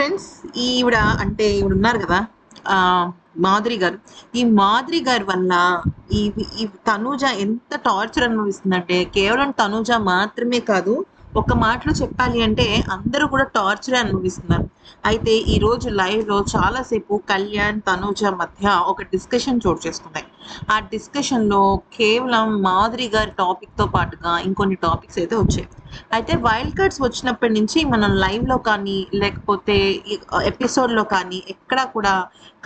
Friends ఈవిడ అంటే ఈవిడ ఉన్నారు కదా ఆ మాధురి గారు. ఈ మాధురి గారి వల్ల ఈ ఈ తనూజ ఎంత టార్చర్ అనుభవిస్తుందంటే కేవలం తనూజ మాత్రమే కాదు ఒక మాటలో చెప్పాలి అంటే అందరూ కూడా టార్చర్ అనుభవిస్తున్నారు. అయితే ఈ రోజు లైవ్లో చాలాసేపు కళ్యాణ్ తనూజ మధ్య ఒక డిస్కషన్ చోటు చేసుకున్నాయి. ఆ డిస్కషన్లో కేవలం మాధురి గారి టాపిక్తో పాటుగా ఇంకొన్ని టాపిక్స్ అయితే వచ్చాయి. అయితే వైల్డ్ కార్డ్స్ వచ్చినప్పటి నుంచి మనం లైవ్లో కానీ లేకపోతే ఎపిసోడ్లో కానీ ఎక్కడా కూడా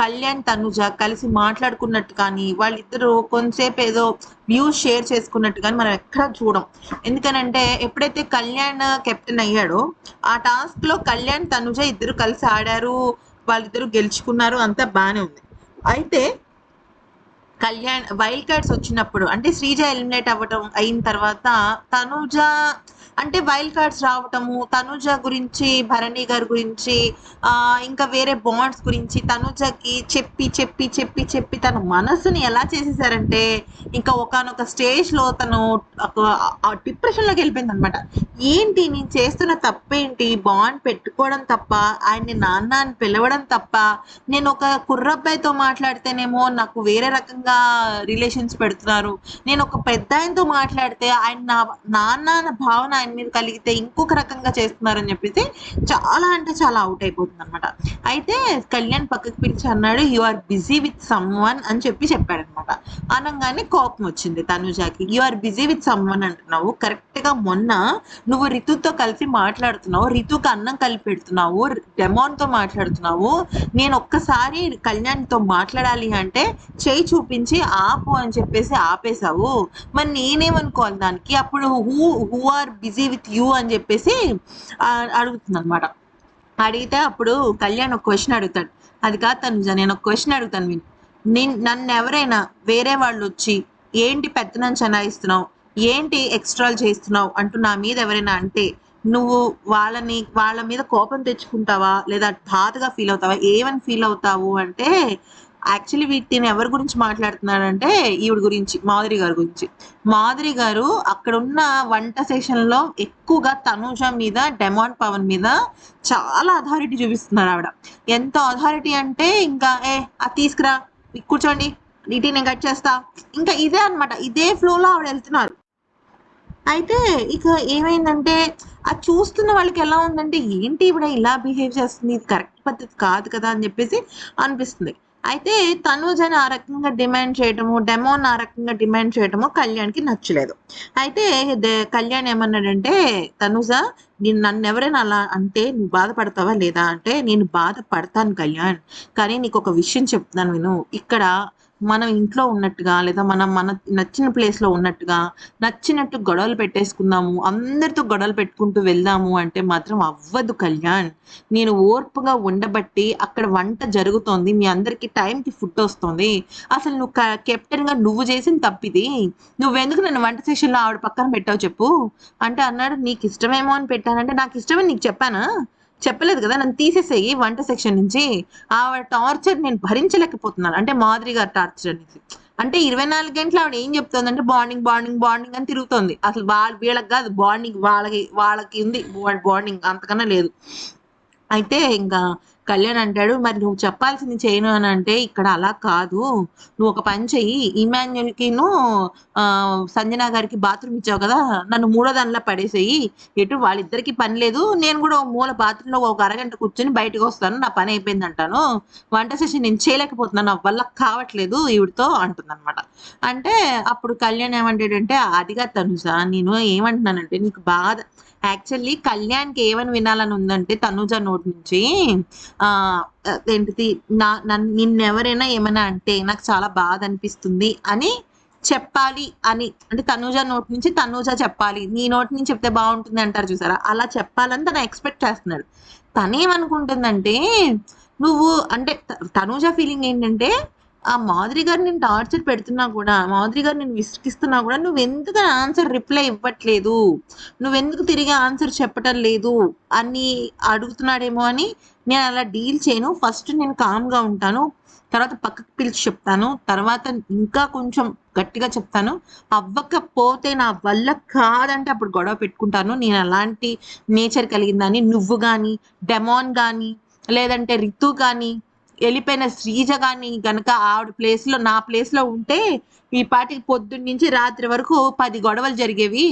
కళ్యాణ్ తనుజ కలిసి మాట్లాడుకున్నట్టు కానీ వాళ్ళిద్దరూ కొంతసేపు ఏదో వ్యూస్ షేర్ చేసుకున్నట్టు కానీ మనం ఎక్కడా చూడం. ఎందుకనంటే ఎప్పుడైతే కళ్యాణ్ కెప్టెన్ అయ్యాడో ఆ టాస్క్లో కళ్యాణ్ తనుజ ఇద్దరు కలిసి ఆడారు వాళ్ళిద్దరు గెలుచుకున్నారు అంతా బాగానే ఉంది. అయితే కళ్యాణ్ వైల్డ్ కార్డ్స్ వచ్చినప్పుడు అంటే శ్రీజ ఎలిమినేట్ అవ్వటం అయిన తర్వాత తనుజ అంటే వైల్డ్ కార్డ్స్ రావటము తనుజ గురించి భరణి గారి గురించి ఆ ఇంకా వేరే బాండ్స్ గురించి తనుజకి చెప్పి చెప్పి చెప్పి చెప్పి తన మనసుని ఎలా చేసేసారంటే ఇంకా ఒకనొక స్టేజ్లో తను డిప్రెషన్లోకి వెళ్ళిపోయింది అనమాట ఏంటి నేను చేస్తున్న తప్పేంటి? బాండ్ పెట్టుకోవడం తప్ప ఆయన్ని నాన్న అని పిలవడం తప్ప నేను ఒక కుర్రబ్బాయితో మాట్లాడితేనేమో నాకు వేరే రకంగా రిలేషన్స్ పెడుతున్నారు. నేను ఒక పెద్ద ఆయనతో మాట్లాడితే ఆయన నా నాన్న అన్న భావన ఆయన మీద కలిగితే ఇంకొక రకంగా చేస్తున్నారని చెప్పేసి చాలా అంటే చాలా అవుట్ అయిపోతుంది అనమాట అయితే కళ్యాణ్ పక్కకు పిలిచి అన్నాడు you are busy with someone అని చెప్పి చెప్పాడు అనమాట అనగానే కోపం వచ్చింది తనుజాకి. You are busy with someone అంటున్నావు. కరెక్ట్గా మొన్న నువ్వు రితుతో కలిసి మాట్లాడుతున్నావు రితుకి అన్నం కలిపి పెడుతున్నావు డెమాన్తో మాట్లాడుతున్నావు. నేను ఒక్కసారి కళ్యాణ్తో మాట్లాడాలి అంటే చేయి చూపించి ఆపు అని చెప్పేసి ఆపేశావు. మరి నేనేమనుకోవాలి దానికి అప్పుడు who who are busy with you అని చెప్పేసి అడుగుతుంది అనమాట అడిగితే అప్పుడు కళ్యాణ్ ఒక క్వశ్చన్ అడుగుతాడు. అది కాదు తనుజ నేను ఒక క్వశ్చన్ అడుగుతాను విను. నేను నన్ను ఎవరైనా వేరే వాళ్ళు వచ్చి ఏంటి పెత్తనం చెనాయిస్తున్నావు ఏంటి ఎక్స్ట్రాలు చేస్తున్నావు? అంటూ నా మీద ఎవరైనా అంటే నువ్వు వాళ్ళని వాళ్ళ మీద కోపం తెచ్చుకుంటావా? లేదా బాధగా ఫీల్ అవుతావా? ఏమని ఫీల్ అవుతావు అంటే యాక్చువల్లీ వీటిని ఎవరి గురించి మాట్లాడుతున్నాడంటే ఈవిడ గురించి మాధురి గారి గురించి. మాధురి గారు అక్కడ ఉన్న వంట సెషన్లో ఎక్కువగా తనూజ మీద డెమాన్ పవన్ మీద చాలా అథారిటీ చూపిస్తున్నారు ఆవిడ. ఎంత అథారిటీ అంటే ఇంకా ఏ అది తీసుకురా కూర్చోండి నీటి నేను కట్ చేస్తా. ఇంకా ఇదే అనమాట ఇదే ఫ్లోలో ఆవిడ వెళ్తున్నారు. అయితే ఇక ఏమైందంటే అది చూస్తున్న వాళ్ళకి ఎలా ఉందంటే ఏంటి ఇవిడ ఇలా బిహేవ్ చేస్తుంది? ఇది కరెక్ట్ పద్ధతి కాదు కదా అని చెప్పేసి అనిపిస్తుంది. అయితే తనుజని ఆ రకంగా డిమాండ్ చేయటము డెమోన్ ఆ రకంగా డిమాండ్ చేయటము కళ్యాణ్కి నచ్చలేదు. అయితే కళ్యాణ్ ఏమన్నాడంటే తనుజ నేను నన్ను ఎవరైనా అలా అంటే నువ్వు బాధపడతావా లేదా? అంటే నేను బాధపడతాను కళ్యాణ్ కానీ నీకు ఒక విషయం చెప్తాను విను. ఇక్కడ మనం ఇంట్లో ఉన్నట్టుగా లేదా మనం మన నచ్చిన ప్లేస్లో ఉన్నట్టుగా నచ్చినట్టు గొడవలు పెట్టేసుకుందాము అందరితో గొడవలు పెట్టుకుంటూ వెళ్దాము అంటే మాత్రం అవ్వదు కళ్యాణ్. నేను ఓర్పుగా ఉండబట్టి అక్కడ వంట జరుగుతోంది మీ అందరికి టైంకి ఫుడ్ వస్తుంది. అసలు నువ్వు కెప్టెన్గా నువ్వు చేసిన తప్పిది. నువ్వెందుకు నన్ను వంట సెషన్లో ఆవిడ పక్కన పెట్టావు చెప్పు? అంటే అన్నాడు నీకు ఇష్టమేమో అని పెట్టానంటే నాకు ఇష్టమని నీకు చెప్పానా? చెప్పలేదు కదా నన్ను తీసేసేయి వంట సెక్షన్ నుంచి. ఆవిడ టార్చర్ నేను భరించలేకపోతున్నాను. అంటే మాదిరి గారి టార్చర్ అనేసి అంటే ఇరవై నాలుగు గంటలు ఆవిడ ఏం చెప్తుంది అంటే బాండింగ్ బాండింగ్ బాండింగ్ అని తిరుగుతుంది. అసలు వాళ్ళ వీళ్ళకి కాదు బాండింగ్ వాళ్ళకి వాళ్ళకి ఉంది బాండింగ్ అంతకన్నా లేదు. అయితే ఇంకా కళ్యాణ్ అంటాడు మరి నువ్వు చెప్పాల్సింది చేయను అని అంటే ఇక్కడ అలా కాదు. నువ్వు ఒక పని చెయ్యి. ఇమాన్యుల్కిను సంజనా గారికి బాత్రూమ్ ఇచ్చావు కదా నన్ను మూడో దానిలో పడేసేయి. ఎటు వాళ్ళిద్దరికి పని లేదు. నేను కూడా మూల బాత్రూంలో ఒక అరగంట కూర్చొని బయటకు వస్తాను. నా పని అయిపోయింది అంటాను. వంట సెషన్ నేను చేయలేకపోతున్నాను. నా వల్ల కావట్లేదు ఈవిడితో అంటుందన్నమాట. అంటే అప్పుడు కళ్యాణ్ ఏమంటాడంటే అదిగా తనుసా నేను ఏమంటున్నానంటే నీకు బాధ యాక్చువల్లీ కళ్యాణ్కి ఏమని వినాలని ఉందంటే తనుజ నోటి నుంచి ఆ ఏంటిది నా నన్ను నిన్నెవరైనా ఏమైనా అంటే నాకు చాలా బాధ అనిపిస్తుంది అని చెప్పాలి అని. అంటే తనూజ నోటి నుంచి తనూజ చెప్పాలి. నీ నోటి నుంచి చెప్తే బాగుంటుంది అంటారు చూసారా? అలా చెప్పాలని తను ఎక్స్పెక్ట్ చేస్తున్నాడు. తనేమనుకుంటుందంటే నువ్వు అంటే తనూజ ఫీలింగ్ ఏంటంటే ఆ మాధురి గారు నేను టార్చర్ పెడుతున్నా కూడా మాధురి గారు నేను విసిగిస్తున్నా కూడా నువ్వు ఎందుకు ఆన్సర్ రిప్లై ఇవ్వట్లేదు? నువ్వెందుకు తిరిగి ఆన్సర్ చెప్పటం లేదు? అని అడుగుతున్నాడేమో అని నేను అలా డీల్ చేయను. ఫస్ట్ నేను కామ్గా ఉంటాను తర్వాత పక్కకు పిలిచి చెప్తాను తర్వాత ఇంకా కొంచెం గట్టిగా చెప్తాను. అవ్వకపోతే నా వల్ల కాదంటే అప్పుడు గొడవ పెట్టుకుంటాను. నేను అలాంటి నేచర్ కలిగిందని నువ్వు కానీ డెమాన్ కానీ లేదంటే రితు కానీ వెళ్ళిపోయిన శ్రీజ గాని గనక ఆవిడ ప్లేస్లో నా ప్లేస్లో ఉంటే ఈ పాటికి పొద్దున్న నుంచి రాత్రి వరకు పది గొడవలు జరిగేవి.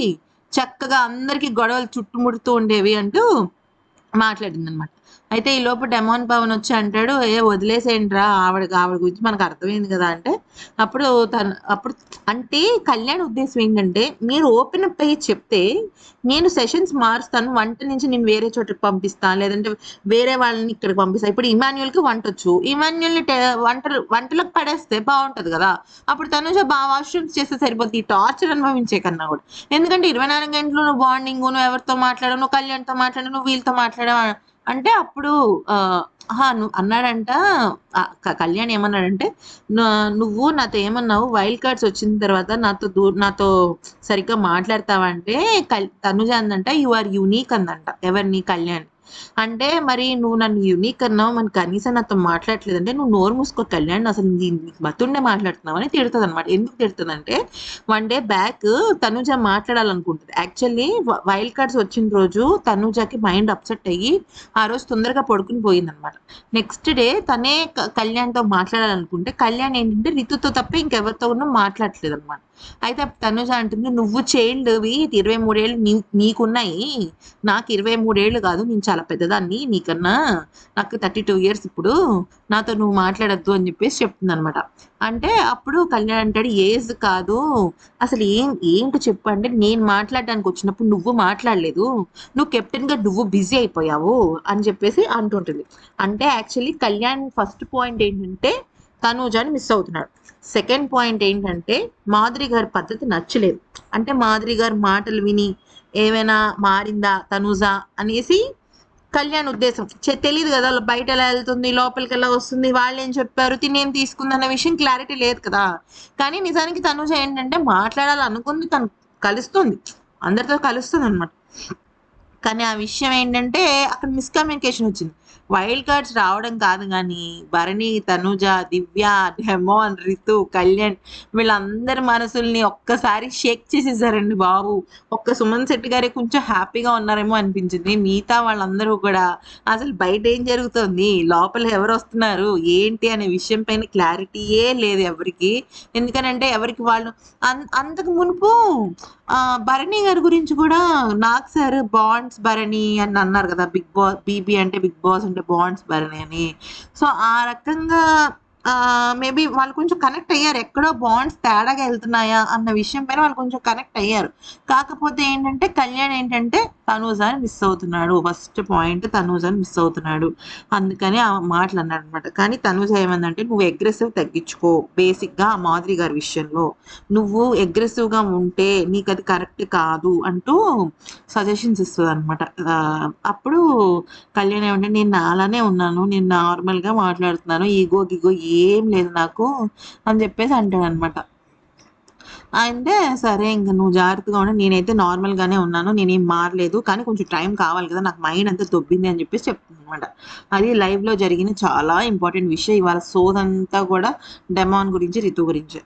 చక్కగా అందరికి గొడవలు చుట్టుముడుతూ ఉండేవి అంటూ మాట్లాడింది అనమాట అయితే ఈ లోపు డెమోన్ పవన్ వచ్చి అంటాడు ఏ వదిలేసేయండిరా ఆవిడ ఆవిడ గురించి మనకు అర్థమైంది కదా అంటే అప్పుడు తను అప్పుడు అంటే కళ్యాణ్ ఉద్దేశం ఏంటంటే మీరు ఓపెన్ అప్ అయ్యి చెప్తే నేను సెషన్స్ మారుస్తాను వంట నుంచి నేను వేరే చోటకి పంపిస్తాను లేదంటే వేరే వాళ్ళని ఇక్కడికి పంపిస్తాను ఇప్పుడు ఇమాన్యుల్కి వంట వచ్చు. ఇమాన్యుల్ని వంట వంటలకు పడేస్తే బాగుంటది కదా. అప్పుడు తనుజ బాగా వాష్రూమ్స్ చేస్తే సరిపోతుంది ఈ టార్చర్ అనుభవించే కన్నా కూడా. ఎందుకంటే ఇరవై నాలుగు గంటలు నువ్వు బాండింగ్ నువ్వు ఎవరితో మాట్లాడవు నువ్వు కళ్యాణ్తో మాట్లాడవు నువ్వు వీళ్ళతో మాట్లాడవు అంటే అప్పుడు ఆహా, నువ్వు అన్నాడంట కళ్యాణ్ ఏమన్నాడంటే నువ్వు నాతో ఏమన్నావు? వైల్డ్ కార్డ్స్ వచ్చిన తర్వాత నాతో దూ నాతో సరిగ్గా మాట్లాడతావంటే కల్ తనుజ అందంట యు ఆర్ యూనిక్ అందంట ఎవరిని? కళ్యాణ్. అంటే మరి నువ్వు నన్ను యూనిక్ అన్నావు మన కనీసం నాతో మాట్లాడలేదంటే నువ్వు నోరు మూసుకో కళ్యాణ్ అసలు నీకు మతుండే మాట్లాడుతున్నావు అని తిడుతుంది అనమాట ఎందుకు తిడుతుందంటే వన్ డే బ్యాక్ తనుజ మాట్లాడాలనుకుంటుంది. యాక్చువల్లీ వైల్డ్ కార్డ్స్ వచ్చిన రోజు తనుజకి మైండ్ అప్సెట్ అయ్యి ఆ రోజు తొందరగా పడుకుని పోయిందనమాట నెక్స్ట్ డే తనే కళ్యాణ్తో మాట్లాడాలనుకుంటే కళ్యాణ్ ఏంటంటే రితుతో తప్ప ఇంకెవరితో కూడా మాట్లాడట్లేదు అనమాట అయితే తనుజ అంటుంది నువ్వు చైల్డ్వి ఇరవై మూడేళ్ళు నీ నీకున్నాయి. నాకు ఇరవై మూడేళ్ళు కాదు నేను చాలా పెద్దదాన్ని నీకన్నా నాకు థర్టీ టూ ఇయర్స్ ఇప్పుడు. నాతో నువ్వు మాట్లాడద్దు అని చెప్పేసి చెప్తుంది అనమాట అంటే అప్పుడు కళ్యాణ్ అంటాడు ఏజ్ కాదు. అసలు ఏం ఏంటి చెప్పు? అంటే నేను మాట్లాడడానికి వచ్చినప్పుడు నువ్వు మాట్లాడలేదు. నువ్వు కెప్టెన్గా నువ్వు బిజీ అయిపోయావు అని చెప్పేసి అంటుంటుంది. అంటే యాక్చువల్లీ కళ్యాణ్ ఫస్ట్ పాయింట్ ఏంటంటే తనూజాని మిస్ అవుతున్నాడు. సెకండ్ పాయింట్ ఏంటంటే మాదిరి గారి పద్ధతి నచ్చలేదు. అంటే మాదిరి గారి మాటలు విని ఏమైనా మారిందా తనూజ అనేసి కళ్యాణ్ ఉద్దేశం. తెలియదు కదా బయట ఎలా వెళ్తుంది లోపలికి ఎలా వస్తుంది వాళ్ళు ఏం చెప్పారు తినేం తీసుకుంది అన్న విషయం క్లారిటీ లేదు కదా. కానీ నిజానికి తనుజ ఏంటంటే మాట్లాడాలనుకుంది తను కలుస్తుంది. అందరితో కలుస్తుంది అనమాట కానీ ఆ విషయం ఏంటంటే అక్కడ మిస్కమ్యూనికేషన్ వచ్చింది. వైల్డ్ కార్డ్స్ రావడం కాదు కానీ భరణి తనుజ దివ్య డెమోన్ రితు కళ్యాణ్ వీళ్ళందరి మనసుల్ని ఒక్కసారి షేక్ చేసేసారండి బాబు. ఒక్క సుమన్ శెట్టి గారే కొంచెం హ్యాపీగా ఉన్నారేమో అనిపించింది. మిగతా వాళ్ళందరూ కూడా అసలు బయట ఏం జరుగుతుంది? లోపల ఎవరు వస్తున్నారు? ఏంటి అనే విషయం పైన క్లారిటీయే లేదు ఎవరికి. ఎందుకనంటే ఎవరికి వాళ్ళు అంతకు మునుపు భరణి గారి గురించి కూడా నాకు సార్ బాండ్స్ భరణి అని అన్నారు కదా బిగ్ బాస్ బీబీ అంటే బిగ్ బాస్ అంటే బాండ్స్ భరణి అని. సో ఆ రకంగా మేబీ వాళ్ళు కొంచెం కనెక్ట్ అయ్యారు. ఎక్కడో బాండ్స్ తేడాగా వెళ్తున్నాయా అన్న విషయం పైన వాళ్ళు కొంచెం కనెక్ట్ అయ్యారు. కాకపోతే ఏంటంటే కళ్యాణ్ ఏంటంటే తనూజాని మిస్ అవుతున్నాడు. ఫస్ట్ పాయింట్ తనూజాని మిస్ అవుతున్నాడు. అందుకని ఆ మాటలు అన్నాడు అనమాట కానీ తనూజ ఏమందంటే నువ్వు అగ్రెసివ్ తగ్గించుకో. బేసిక్గా ఆ మాధురి గారి విషయంలో. నువ్వు అగ్రెసివ్గా గా ఉంటే నీకు అది కరెక్ట్ కాదు అంటూ సజెషన్స్ ఇస్తుంది అనమాట అప్పుడు కళ్యాణ్ ఏమంటే నేను నాలానే ఉన్నాను. నేను నార్మల్గా గా మాట్లాడుతున్నాను. ఈగో గిగో ఈ ఏం లేదు నాకు అని చెప్పేసి అంటాడు అనమాట అంటే సరే ఇంకా నువ్వు జాగ్రత్తగా ఉండి నేనైతే నార్మల్ గానే ఉన్నాను నేనేం మారలేదు కానీ కొంచెం టైం కావాలి కదా నాకు మైండ్ అంతా దొబ్బింది అని చెప్పేసి చెప్తుంది అనమాట అది live లో జరిగిన చాలా ఇంపార్టెంట్ విషయం. ఇవాళ సోదంతా కూడా డెమాన్ గురించి రితు గురించి.